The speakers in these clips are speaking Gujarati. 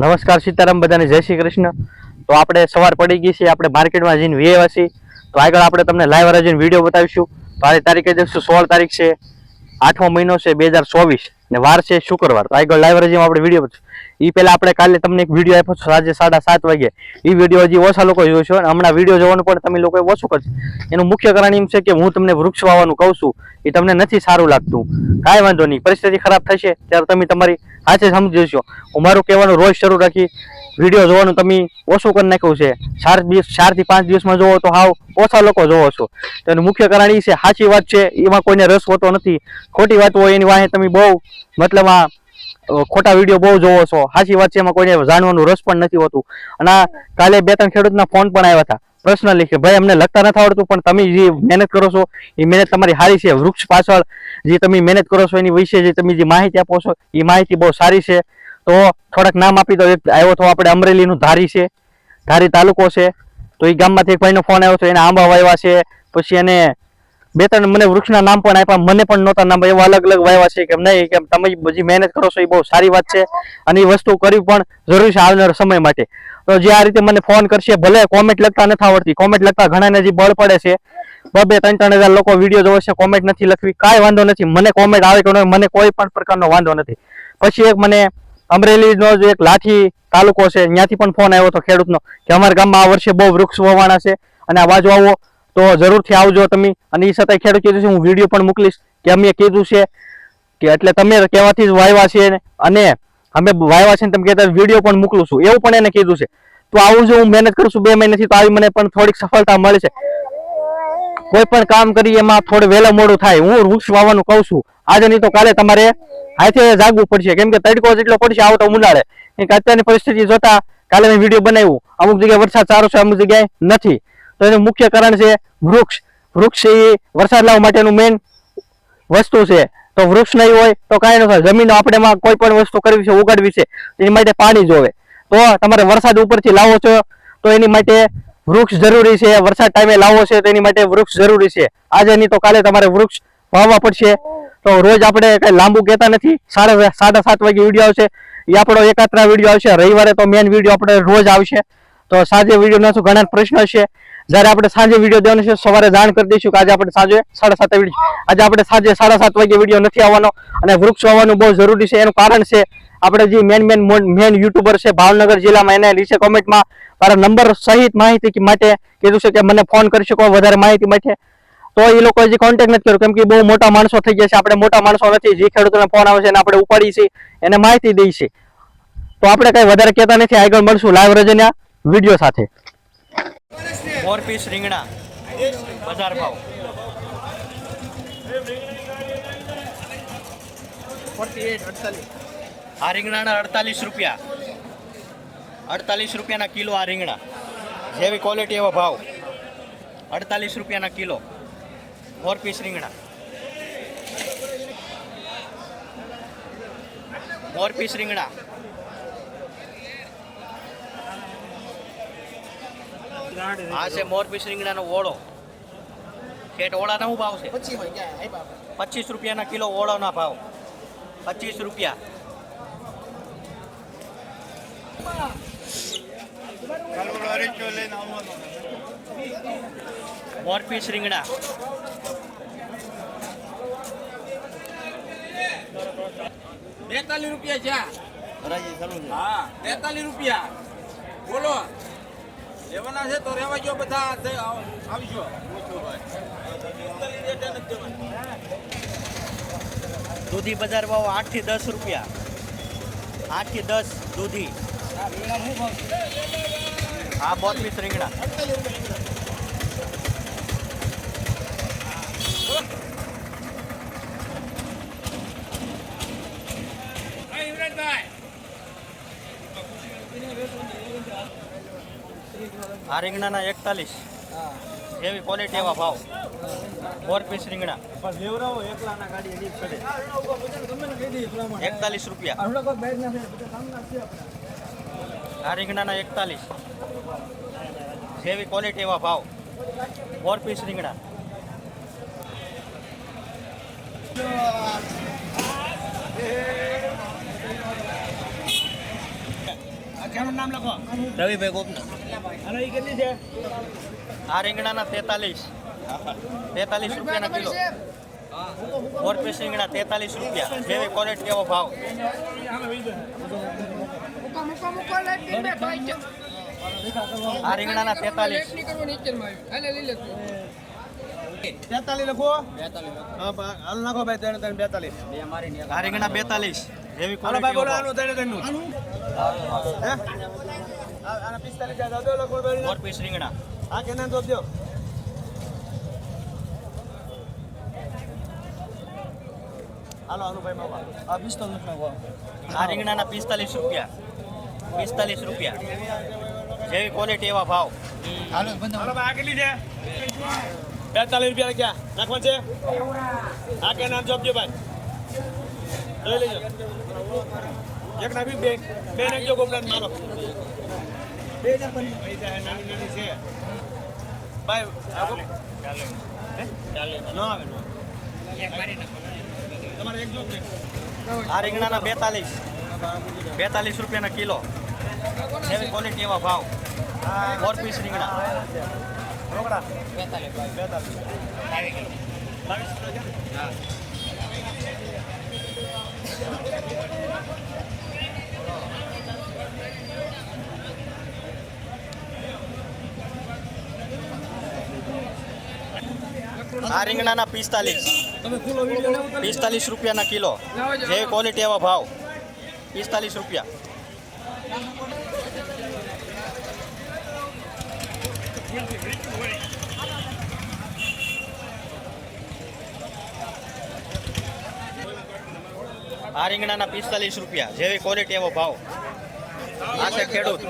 નમસ્કાર સીતારામ બધાને, જય શ્રી કૃષ્ણ. તો આપણે સવાર પડી ગઈ છે, આપણે માર્કેટમાં જઈને વીએ છીએ. તો આગળ આપણે તમને લાઈવ રજીને વીડિયો બતાવીશું. તો આજે તારીખે જઈશું સોળ તારીખ છે, આઠમો મહિનો છે બે હજાર ચોવીસ ને વાર છે શુક્રવાર. તો આગળ લાઈવ રજીમાં આપણે વીડિયો એ પહેલાં આપણે કાલે તમને એક વીડિયો આપ્યો સાંજે સાડા સાત વાગે. એ વીડિયો હજી ઓછા લોકો જોશો અને હમણાં વીડિયો જોવાનું પણ તમે લોકોએ ઓછું કરશે એનું મુખ્ય કારણ એમ છે કે હું તમને વૃક્ષ વાવવાનું કહું છું એ તમને નથી સારું લાગતું. કાંઈ વાંધો નહીં, પરિસ્થિતિ ખરાબ થશે, ત્યારે તમે તમારી હાથે સમજી જશો. હું મારું કહેવાનું રોજ શરૂ રાખી વીડિયો જોવાનું તમે ઓછું કરી નાખ્યું છે. ચાર દિવસ ચારથી પાંચ દિવસમાં જોવો તો હાવ ઓછા લોકો જોવો છો. તો એનું મુખ્ય કારણ એ છે, સાચી વાત છે, એમાં કોઈને રસ હોતો નથી. ખોટી વાત હોય એની વાહે તમે બહુ, મતલબ આ ખોટા વીડિયો બહુ જોવો છો. સાચી વાત છે, એમાં કોઈને જાણવાનું રસ પણ નથી હોતું. અને કાલે બે ત્રણ ખેડૂતના ફોન પણ આવ્યા હતા. પ્રશ્ન કે ભાઈ, અમને લખતા નથી આવડતું, પણ તમે જે મહેનત કરો છો, એ મહેનત તમારી સારી છે. વૃક્ષ પાછળ જે તમે મહેનત કરો છો, એની વિશે જે તમે જે માહિતી આપો છો, એ માહિતી બહુ સારી છે. તો થોડાક નામ આપી દો. એક આવ્યો તો આપણે અમરેલીનું ધારી છે. ધારી તાલુકો છે. તો એ ગામમાંથી એક ભાઈનો ફોન આવ્યો તો એને આંબા વાવ્યા છે. પછી એને બે ત્રણ મને વૃક્ષના નામ પણ આપ્યા. મને પણ નહોતા નામ એવા અલગ અલગ વાવ્યા છે કે નહીં? કે તમે બધી મહેનત કરો છો એ બહુ સારી વાત છે અને એ વસ્તુ કરવી પણ જરૂરી છે આવનાર સમય માટે. તો જે આ રીતે મને ફોન કરશે, ભલે કોમેન્ટ લખતા નથી આવડતી. કોમેન્ટ લખતા ઘણાને જે બળ પડે છે. બબે ત્રણ ત્રણ હજાર લોકો વીડિયો જોવે છે કોમેન્ટ નથી લખવી. કાંઈ વાંધો નથી. મને કોમેન્ટ આવે કે નહીં મને કોઈ પણ પ્રકારનો વાંધો નથી. પછી એક મને અમરેલીનો જે એક લાઠી તાલુકો છે, ત્યાંથી પણ ફોન આવ્યો હતો ખેડૂતનો કે અમારા ગામમાં આ વર્ષે બહુ વૃક્ષ વવાણા છે અને આ બાજુ આવો. તો જરૂરથી આવજો તમે. અને એ સાથે ખેડૂત કીધું છે, હું વીડિયો પણ મોકલીશ કે અમે કીધું છે કે એટલે તમે કહેવાથી જ વાવ્યા છે અને અમે વાવ્યા છે તમે કહેતા વીડિયો પણ મોકલું છું. એવું પણ એને કીધું છે. તો આવું જો હું મહેનત કરું છું બે મહિનાથી, તો આવી મને પણ થોડીક સફળતા મળે છે. કોઈ પણ કામ કરી એમાં થોડું વહેલા મોડું થાય. હું વૃક્ષ વાવવાનું કહું છું. આજે નહીં તો કાલે તમારે હાથે જાગવું પડશે. કેમ કે તડકો જેટલો પડશે આવતો ઉનાળે. કેમ કે અત્યારની પરિસ્થિતિ જોતા કાલે મેં વીડિયો બનાવ્યું. અમુક જગ્યાએ વરસાદ સારો છે, અમુક જગ્યાએ નથી. તો એનું મુખ્ય કારણ છે વૃક્ષ. વૃક્ષ એ વરસાદ લાવવા માટેનું મેઇન વસ્તુ છે. તો વૃક્ષ નહીં હોય તો કાંઈ ન થાય. જમીન આપણે કોઈ પણ વસ્તુ કરવી છે, ઉગાડવી છે, એની માટે પાણી જોવે. તો તમારે વરસાદ ઉપરથી લાવો છો, તો એની માટે વૃક્ષ જરૂરી છે. વરસાદ ટાઈમે લાવવો છે, તો એની માટે વૃક્ષ જરૂરી છે. આજે નહીં તો કાલે તમારે વૃક્ષ વાવવા પડશે. તો રોજ આપણે કઈ લાંબુ કહેતા નથી. સાડા સાડા સાત વાગે વીડિયો આવશે. એ આપણો એકાત્રા વીડિયો આવશે. રવિવારે તો મેન વીડિયો આપણે રોજ આવશે. તો સાંજે વીડિયો નાખશું ઘણા પ્રશ્ન હશે? જ્યારે આપણે સાંજે વીડિયો દેવાનો છે, સવારે જાણ કરી દઈશું કે આજે આપણે સાંજે સાડા સાત આજે આપણે સાંજે સાડા સાત વાગે વીડિયો નથી આવવાનો અને વૃક્ષ વાવવાનું બહુ જરૂરી છે. એનું કારણ છે, આપણે જે મેન મેન મેન યુટ્યુબર છે, ભાવનગર જિલ્લામાં એને નીચે કોમેન્ટમાં મારા નંબર સહિત માહિતી માટે કીધું છે કે મને ફોન કરી શકો, વધારે માહિતી માટે. તો એ લોકો હજી કોન્ટેક્ટ નથી કર્યો, કેમ કે બહુ મોટા માણસો થઈ ગયા છે. આપણે મોટા માણસો નથી, જે ખેડૂતોને ફોન આવે છે, એને આપણે ઉપાડી છીએ, એને માહિતી દઈશી તો આપણે કઈ વધારે કહેતા નથી. આગળ મળશું. લાઈવ રજન્યા. વીડિયો સાથે. મોર પીસ રીંગણા. બજાર ભાવ. આ રીંગણાના અડતાલીસ રૂપિયા. અડતાલીસ રૂપિયાના કિલો આ રીંગણા. જેવી ક્વોલિટી એવો ભાવ. અડતાલીસ રૂપિયાના કિલો. ફોર પીસ રીંગણા. ફોર પીસ રીંગણા. આ છે મોર પીસ ઓળો. શેઠ ઓળાના શું ભાવ છે? પચીસ રૂપિયાના કિલો ઓળોના ભાવ. પચીસ રૂપિયા. મોરપીસ રીંગણા. બેતાલીસ રૂપિયા છે. હા બેતાલીસ રૂપિયા. બોલો. લેવાના છે તો રેવા ગયો બધા આવજો. દૂધી બજાર ભાવ આઠથી દસ રૂપિયા. આઠથી દસ દૂધી. હા બોત્રીસ રીંગણા. આ રીંગણાના એકતાલીસ. એવી ક્વોલિટી એવા ભાવ. ફોર પીસ રીંગણા. એકતાલીસ રૂપિયા. આ રીંગણાના એકતાલીસ. જેવી ક્વોલિટી એવા ભાવ. ફોર પીસ રીંગણા. નામ લખો? રવિભાઈ ગોપના અને એ કેટલી છે? આ રીંગણાના તેતાલીસ. તેતાલીસ રૂપિયાના કિલો. ફોર પીસ રીંગણા તેતાલીસ રૂપિયા. જેવી ક્વોલિટી એવો ભાવ? આ રીંગણાના તેતાલીસ. બેતાલીસ લખો. હાલ નાખો ભાઈ ત્રણ ત્રણ બેતાલીસ. આ રીંગણા બેતાલીસ. જેવી હાલો ભાઈ બોલો ક્વોલિટી આનું ત્રણ ત્રણ હે? આના પિસ્તાલીસ છે દાદો લખો ફોર પીસ રીંગણા. આ કેના તો દો હાલો આનું ભાઈ માવા. આ પિસ્તાલીસ નાખો આ રીંગણાના પિસ્તાલીસ રૂપિયા. પિસ્તાલીસ રૂપિયા. જેવી ક્વોલિટી એવા ભાવ. હાલો આ કેટલી છે? બેતાલીસ રૂપિયા ક્યાં નાખવા છે? આ કે નામ જોબજો ભાઈ. લઈ લેજો. એક નાખી બે. બે નાખજો ગોપરાજ મારો. બે નાખવાની પૈસા નાની નાની આવે આ રીંગણાના બેતાલીસ. બેતાલીસ રૂપિયાના કિલો. એવી ક્વોલિટી એવા ભાવ. ફોર પીસ રીંગણા. રોકડા બેતાલીસ. બેતાલીસ બાવીસ કિલો? આ રીંગણાના પિસ્તાલીસ. પિસ્તાલીસ રૂપિયાના કિલો. જેવી ક્વોલિટી એવા ભાવ. પિસ્તાલીસ રૂપિયા. આ રીંગણાના પિસ્તાલીસ રૂપિયા. જેવી ક્વોલિટી એવો ભાવ. આ છે ખેડૂત.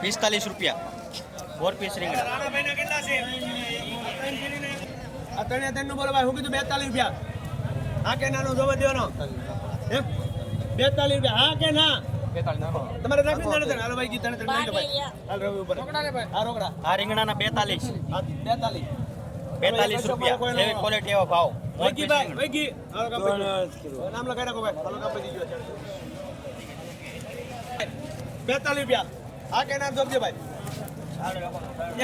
પિસ્તાલીસ રૂપિયા. ફોર પીસ રીંગણા. આ ત્રણે ત્રણનું બોલો ભાઈ હું કીધું બેતાલીસ રૂપિયા. હા કે નાનો જોવા દેવાનો બેતાલીસ રૂપિયા. હા કે ના? તમારે રાખી ત્રણે ત્રણ હાલો ભાઈ કી ત્રણે ત્રણ ભાઈ. હાલ રવિ ઉપર. રોકડા લે ભાઈ. આ રીંગણાના બેતાલીસ. બેતાલીસ. બેતાલીસ રૂપિયા. જેવી ક્વોલિટી એવો ભાવ. વૈગી ભાઈ. વૈગી. નામ લખાઈ ભાઈ. હાલો કાપી બેતાલીસ રૂપિયા. હા કે નામ જોબજો ભાઈ.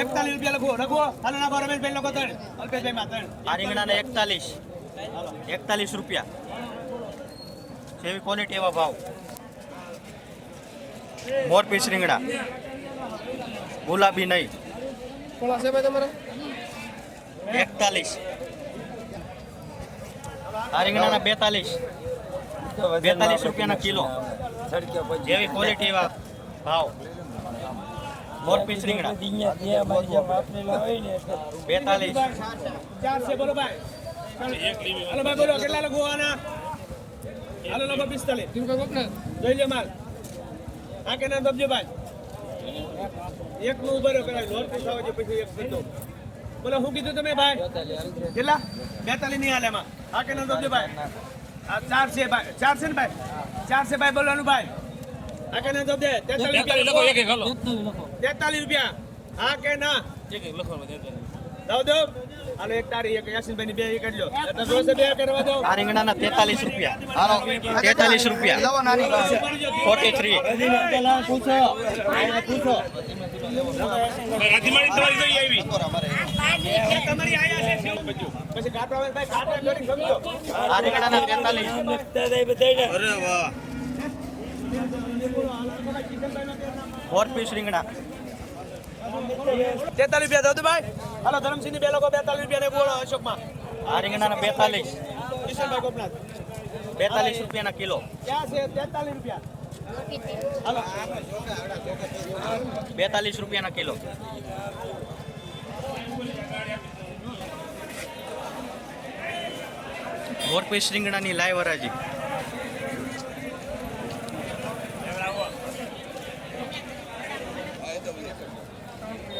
એકતાલીસ રૂપિયા લખો લખો. હાલો નાખો રમેશભાઈ લખો ત્રણ. અલ્પેશભાઈ માં ત્રણ. આ રીંગણાના એકતાલીસ. એકતાલીસ રૂપિયા. જેવી ક્વોલિટી એવા ભાવ. મોર પીસ રીંગણા. ગુલાબી નહીં. એકતાલીસ. આ રીંગણાના બેતાલીસ. બેતાલીસ રૂપિયાના કિલો. જેવી ક્વોલિટી એવા ભાવ. મોર પીસ રીંગણા. બેતાલીસ. ચાર છે બોલો ભાઈ. હાલો ભાઈ બોલો કેટલા લખો આના? હાલો લખો પિસ્તાલીસ. જોઈ લે માલ. આ કે ના દબજો ભાઈ? એક નું ઊભો રહ્યો પેલા પૈસા હોય પછી એક દીધો બોલો શું કીધું તમે ભાઈ? કેટલા? બેતાલીસ નહીં હાલે એમાં. આ કે ના દબજો ભાઈ? આ ચાર છે ભાઈ. ચાર છે ને ભાઈ? ચાર છે ભાઈ બોલવાનું ભાઈ. આ કે ના દબજે તેતાલીસ રૂપિયા. તેતાલીસ રૂપિયા. હા કે ના? દો દો હાલો એક તારી એક યાસીનભાઈ ની બે એ કરી લો. એટલે જોશે બે કરવા દો આ રીંગણાના તેતાલીસ રૂપિયા. તેતાલીસ રૂપિયા. ફોર્ટી થ્રી તમારી આયા છે પછી કાટવા ભાઈ કાટવા કરી સમજો આ રીંગણાના તેતાલીસ. ફોર પીસ રીંગણા. તેતાલીસ રૂપિયા દઉં ભાઈ. હાલો ધરમસિંહ બે લોકો બેતાલીસ રૂપિયા ને બોલો અશોકમાં. આ રીંગણાના બેતાલીસ. કિશનભાઈ ગોપનાથ બેતાલીસ રૂપિયાના કિલો. ક્યાં તેતાલીસ રૂપિયા બેતાલીસ રૂપિયાના કિલો. મોર પીસ રીંગણાની લાઈવ હરાજી.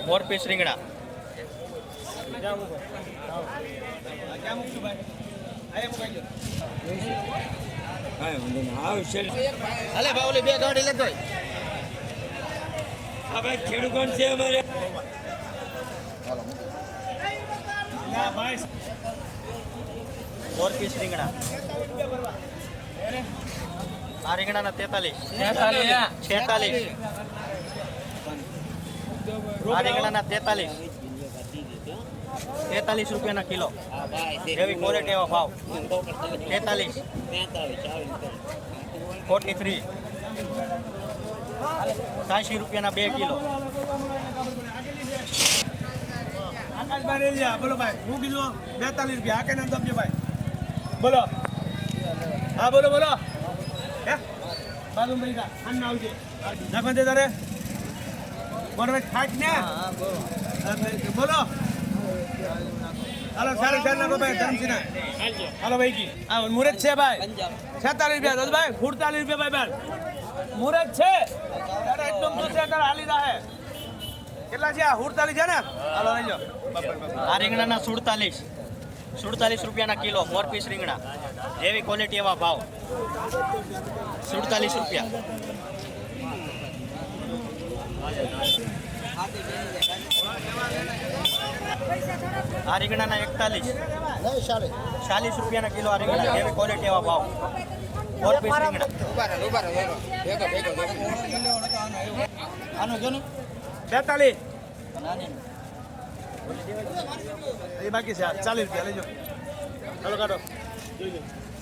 મોર પીસ રીંગણા ભાઈ હાલે બાવલી બે ગાડી લેતો ના ભાઈ. મોરપીસ રીંગણા. આ રીંગણાના તેતાલીસ. છેતાલીસ. આ રીંગણાના તેતાલીસ. તેતાલીસ રૂપિયાના કિલો. એવી ક્વોલિટી એવો ભાવ. તેતાલીસ. ફોર્ટી થ્રી સાંસી રૂપિયાના બે કિલો. આકાશભાઈ રેલિયા બોલો ભાઈ. હું કીધું, બેતાલીસ રૂપિયા, આ કે નામ સમજો ભાઈ? બોલો. હા, બોલો બોલો. હે? બાજુ જા આન આવજે. નાખવા દે તારે. ભાઈ ખાટ ને? બોલો. હાલો સારે ચાર નાખો ભાઈ ધરમસિંહ હાલો ભાઈ હા મુરત છે ભાઈ. છેતાલીસ રૂપિયા દસ ભાઈ સુડતાલીસ રૂપિયા ભાઈ બેન મુરત છે. એકદમ દૂધ છે હાલી હે કેટલા છે આ સુડતાલીસ છે ને? હાલો લઈ લો. આ રીંગણાના સુડતાલીસ. સુડતાલીસ રૂપિયાના કિલો મોર પીસ રીંગણા. એવી ક્વોલિટી એવા ભાવ. સુડતાલીસ રૂપિયા. આ રીંગણાના એકતાલીસ. ચાલીસ રૂપિયાના કિલો આ રીંગણા એવી ક્વોલિટી એવા ભાવ. મોર પીસ રીંગણા. આનું જો ને બેતાલીસ. એ બાકી છે. ચાલીસ રૂપિયા, લેજો. ચાલો કાઢો.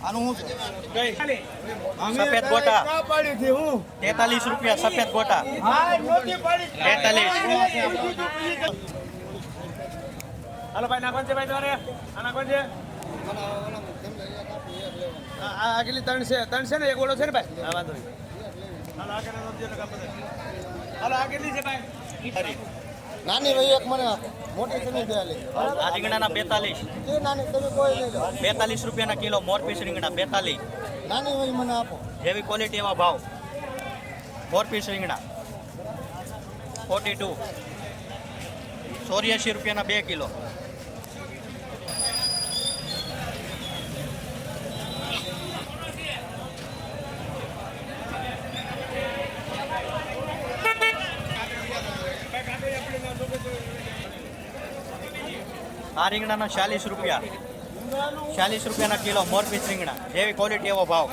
આનું શું સફેદ ગોટા. તેતાલીસ રૂપિયા સફેદ ગોટા. તેતાલીસ. હાલો ભાઈ નાખવાનું છે ભાઈ તમારે. આ નાખવાનું છે. આ આ આગલી ત્રણ છે? ત્રણ છે ને? એક ઓળો છે ને ભાઈ? હા વાંધો હાલો આગળ. હાલો આગળની છે ભાઈ? નાની ભાઈ એક મને આપો. મોટી આ રીંગણાના બેતાલીસ. નાની કોઈ લો. બેતાલીસ રૂપિયાના કિલો મોરપીસ રીંગણા બેતાલીસ. નાની હોય મને આપો. જેવી ક્વોલિટી એવા ભાવ. મોરપીસ રીંગણા ફોર્ટી ટુ ચોર્યાસી રૂપિયાના બે કિલો. રીંગણાના ચાલીસ રૂપિયા. ચાલીસ રૂપિયાના કિલો મોરપીસ રીંગણા. જેવી ક્વોલિટી એવો ભાવ.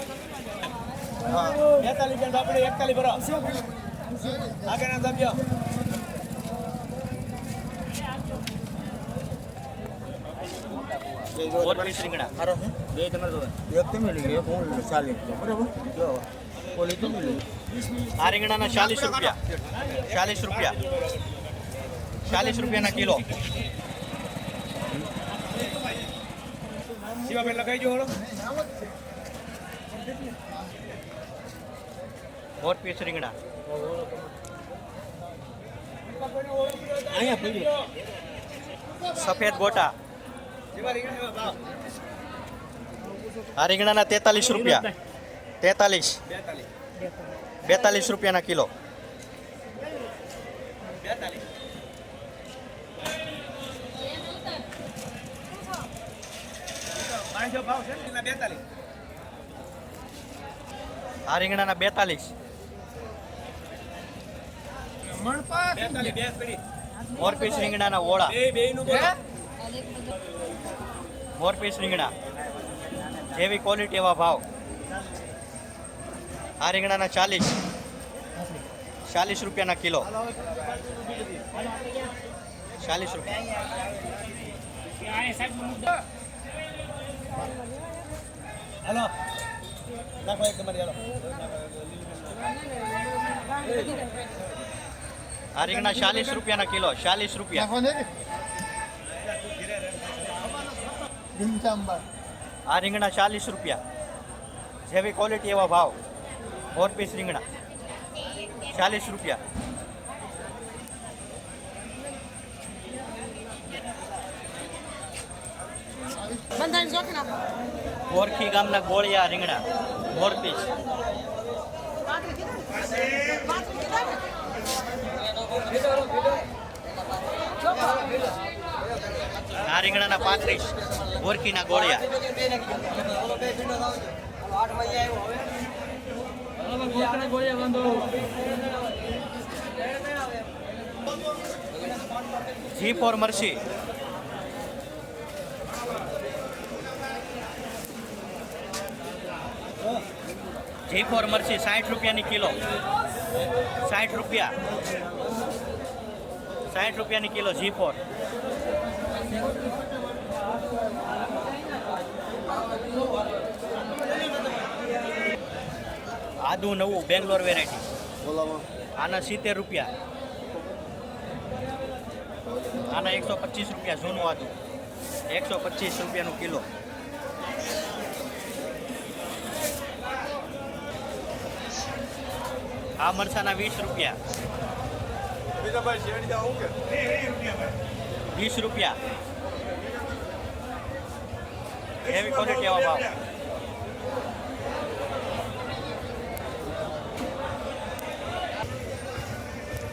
બેતાલીસ જણ આપણે એકતાલીસ ભરો. આગળ ના સમજો મોર રીંગણા. બે તમારે જો એક તમે લઈ એક હું ચાલી બરાબર? આ રીંગણાના ચાલીસ રૂપિયા. ચાલીસ રૂપિયા. ચાલીસ રૂપિયાના કિલો. શિવાભાઈ લગાઈ જો મોર પીસ રીંગણા. સફેદ ગોટા. આ રીંગણાના તેતાલીસ રૂપિયા. તેતાલીસ. બેતાલીસ. બેતાલીસ રૂપિયાના કિલો. બેતાલીસ પાંચસો ભાવ છે ને એના બેતાલીસ આ રીંગણાના બેતાલીસ. મોરપીસ રીંગણાના ઓળા બે બે નું બોલો મોર પીસ રીંગણા. જેવી ક્વોલિટી એવા ભાવ. આ રીંગણાના ચાલીસ. ચાલીસ રૂપિયાના કિલો. ચાલીસ રૂપિયા. હાલો. નાખો એક તમારી હાલો. આ રીંગણા ચાલીસ રૂપિયાના કિલો ચાલીસ રૂપિયા. આ રીંગણા ચાલીસ રૂપિયા. જેવી ક્વોલિટી એવા ભાવ. ફોર પીસ રીંગણા. ચાલીસ રૂપિયા. બંધારણ જોખી નાખો ગોરખી ગામના ગોળિયા રીંગણા મોરપીસ આ રીંગણાના પાંત્રીસ ગોરખીના ગોળિયા. G four મરસી. જી ફોર મરસી સાઠ રૂપિયાની કિલો. સાઠ રૂપિયા. સાઠ રૂપિયાની કિલો જી ફોર આદુ નવું બેંગ્લોર વેરાયટી આના સિત્તેર રૂપિયા. આના એકસો પચીસ રૂપિયા જૂનું આદુ. એકસો પચીસ રૂપિયાનું કિલો. આ મરસાના વીસ રૂપિયા. વીસ રૂપિયા. એવી ક્વોલિટી આવા ભાવ.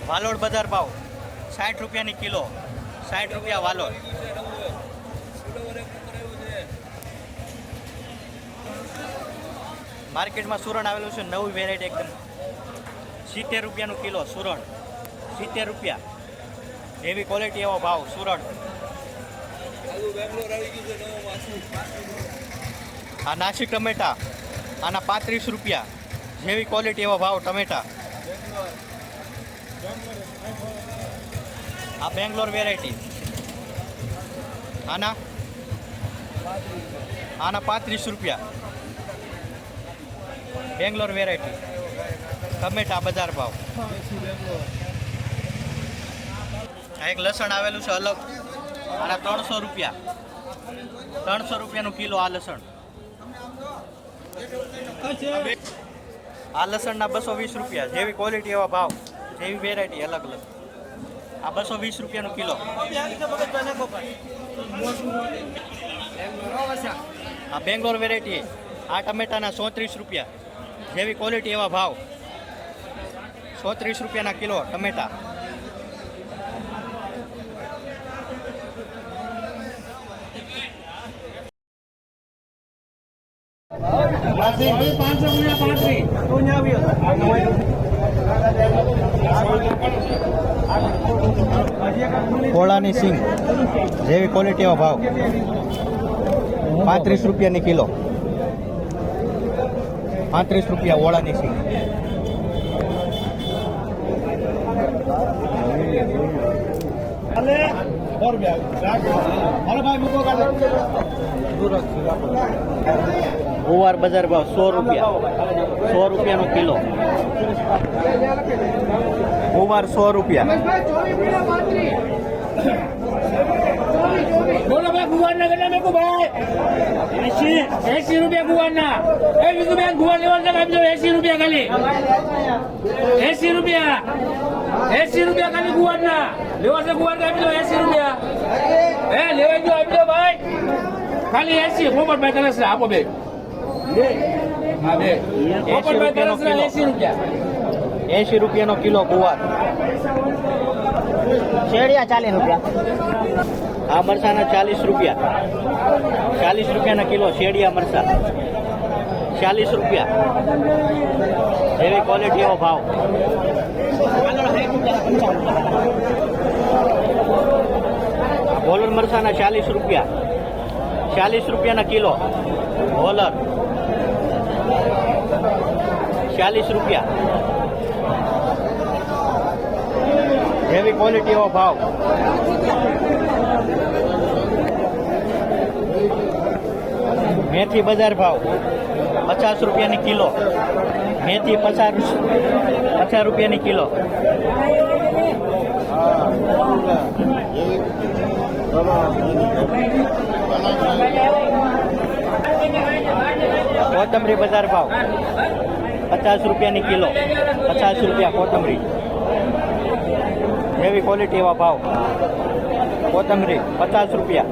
વાલોડ બજાર ભાવ. સાઠ રૂપિયાની કિલો. સાઠ રૂપિયા વાલોડ. માર્કેટમાં સુરણ આવેલું છે નવી વેરાયટી એકદમ. સિત્તેર રૂપિયાનું કિલો સુરણ. સિત્તેર રૂપિયા. એવી ક્વોલિટી એવો ભાવ, સુરણ. આ નાસિક ટમેટા, આના પાંત્રીસ રૂપિયા. જેવી ક્વોલિટી એવો ભાવ, ટમેટા. આ બેંગ્લોર વેરાયટી આના? આના પાંત્રીસ રૂપિયા. બેંગ્લોર વેરાયટી ટમેટા બજાર ભાવ. આ એક લસણ આવેલું છે અલગ. આના ત્રણસો રૂપિયા. ત્રણસો રૂપિયાનું કિલો આ લસણ. આ લસણના બસો વીસ રૂપિયા. જેવી ક્વોલિટી એવા ભાવ, જેવી વેરાયટી અલગ અલગ. આ બસો વીસ રૂપિયાનું કિલો. આ બેંગ્લોર વેરાયટી આ ટમેટાના સોત્રીસ રૂપિયા. જેવી ક્વોલિટી એવા ભાવ. સોત્રીસ રૂપિયાના કિલો ટમેટા. કોળાની સિંગ, જેવી ક્વોલિટી ભાવ. પાંત્રીસ રૂપિયાની કિલો. પાંત્રીસ રૂપિયા ઓળાની સિંગ. ગુવાર બજાર ભાવ સો રૂપિયા. સો રૂપિયાનો કિલો. ગુવાર સો રૂપિયા. બોલો ભાઈ ગુવારના કેટલા મેકુ ભાઈ? એસી એસી રૂપિયા ગુવારના. એ બીજું બેન ગુવાર લેવાનું આપી દો એસી રૂપિયા ખાલી. એસી રૂપિયા. એસી રૂપિયા ખાલી ગુવારના. લેવા છે ગુવાર આપી દો એસી રૂપિયા. એ લેવા જો આપી દો ભાઈ. ખાલી એસી તને તરસ આપો બે. હા બે. પોપટભાઈ તરસ એસી રૂપિયા. એસી રૂપિયાનો કિલો ગુવાર. શેડિયા ચાલીસ રૂપિયા. આ મરસાના ચાલીસ રૂપિયા. ચાલીસ રૂપિયાના કિલો શેડિયા મરસા. ચાલીસ રૂપિયા. એવી ક્વોલિટી એવો ભાવ. બોલર મરસાના ચાલીસ રૂપિયા. ચાલીસ રૂપિયાના કિલો. બોલર. ચાલીસ રૂપિયા. જેવી ક્વોલિટી એવો ભાવ. મેથી બજાર ભાવ. પચાસ રૂપિયાની કિલો. મેથી પચાસ પચાસ રૂપિયાની કિલો. કોથમરી બજાર ભાવ. પચાસ રૂપિયાની કિલો. પચાસ રૂપિયા કોથમરી. જેવી ક્વોલિટી એવા ભાવ. કોથમરી, પચાસ રૂપિયા.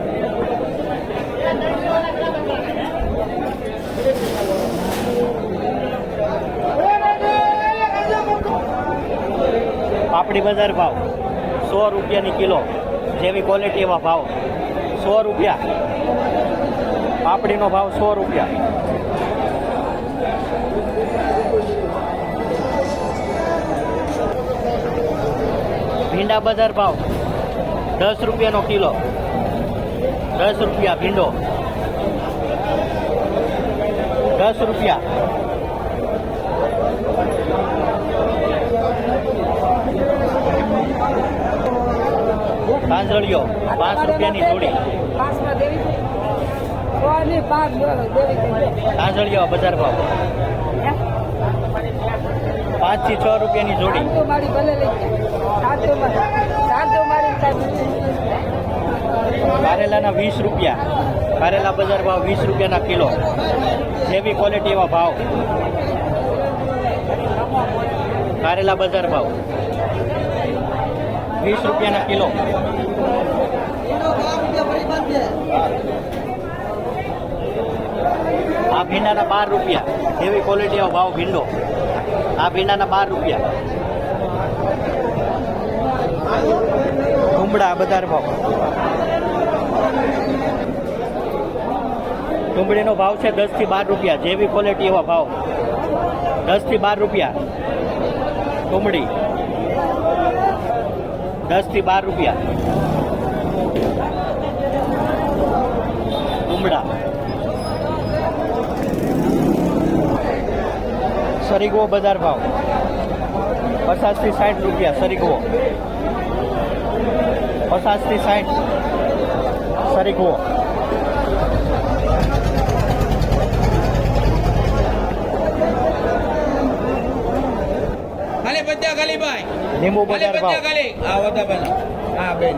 પાપડી બજાર ભાવ. સો રૂપિયાની કિલો જેવી ક્વોલિટી એવા ભાવ. સો રૂપિયા. પાપડીનો ભાવ સો રૂપિયા. ભીંડા બજાર ભાવ દસ રૂપિયાનો કિલો. દસ રૂપિયા ભીંડો. દસ રૂપિયા. તાંજળીઓ પાંચ રૂપિયાની જોડી. પાંચમાં દેવી છે કોની પાંચ બોલો દેવી છે તાંજળીઓ બજાર ભાવ. પાંચથી છ રૂપિયાની જોડી. કારેલાના વીસ રૂપિયા. કારેલા બજાર ભાવ વીસ રૂપિયાના કિલો. જેવી ક્વોલિટી એવા ભાવ. કારેલા બજાર ભાવ. વીસ રૂપિયાના કિલો. આ ભીંડાના બાર રૂપિયા. જેવી ક્વોલિટી ભાવ ભીંડો. આ ભીંડાના બાર રૂપિયા. ડુંબળા બજાર ભાવ. ડુંગળીનો ભાવ છે દસથી બાર રૂપિયા. જેવી ક્વોલિટી એવા ભાવ. દસથી બાર રૂપિયા. ડુંગળી. દસથી બાર રૂપિયા. ઉમડા. સરીગવો બજાર ભાવ. પચાસથી સાઠ રૂપિયા સરીગવો પચાસથી સાઠ સરીગવો ખાલી પચાસ ખાલી ભાઈ લીંબુ ખાલી બજાર ભાવ ખાલી હા વધા બેન હા બેન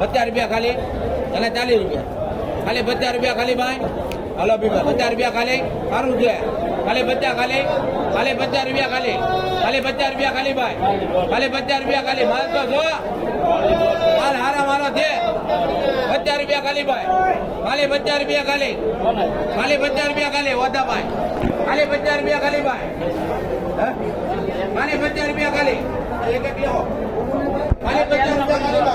પચાસ રૂપિયા ખાલી અને ચાલીસ રૂપિયા ખાલી પચાસ રૂપિયા ખાલી ભાઈ હલો બીબા પચાસ રૂપિયા ખાલી સારું છે ખાલી પચાસ ખાલી ખાલી પચાસ રૂપિયા ખાલી ખાલી પચાસ રૂપિયા ખાલી ભાઈ ખાલી પચાસ રૂપિયા ખાલી માલ તો જો માલ હારા મારો છે પચાસ રૂપિયા ખાલી ભાઈ ખાલી પચાસ રૂપિયા ખાલી ખાલી પચાસ રૂપિયા ખાલી વધા ભાઈ ખાલી પચાસ રૂપિયા ખાલી ભાઈ હે? ખાલી પચાસ રૂપિયા ખાલી. ખાલી પચાસ રૂપિયા ખાલી.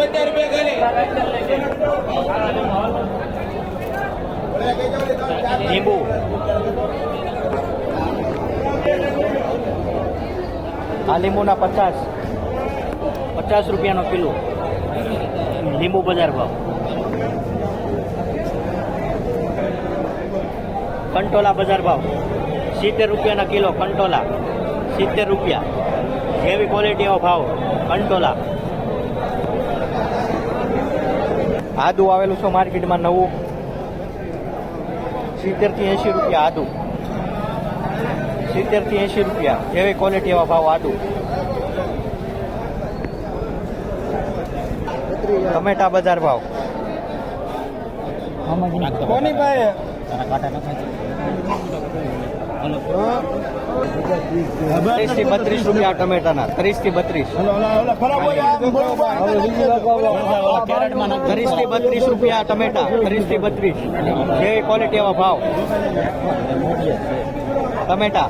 પચાસ રૂપિયા ખાલી. લીંબુ. આ લીંબુના પચાસ. પચાસ રૂપિયાનો કિલો. લીંબુ બજાર ભાવ. કંટોલા બજાર ભાવ. સિત્તેર રૂપિયાના કિલો કંટોલા. સિત્તેર રૂપિયા. જેવી ક્વોલિટીનો ભાવ, કંટોલા. આદુ આવેલું છે માર્કેટમાં નવું. સિત્તેરથી એંશી રૂપિયા આદુ. સિત્તેરથી એંશી રૂપિયા. જેવી ક્વોલિટી એવા ભાવ આદુ. ટમેટા બજાર ભાવ. કોની પાસે? ત્રીસ બત્રીસ રૂપિયા ટમેટાના. ત્રીસ બત્રીસ. ત્રીસ બત્રીસ રૂપિયા ટમેટા. ત્રીસ બત્રીસ. જે ક્વોલિટી ભાવ. ટમેટા.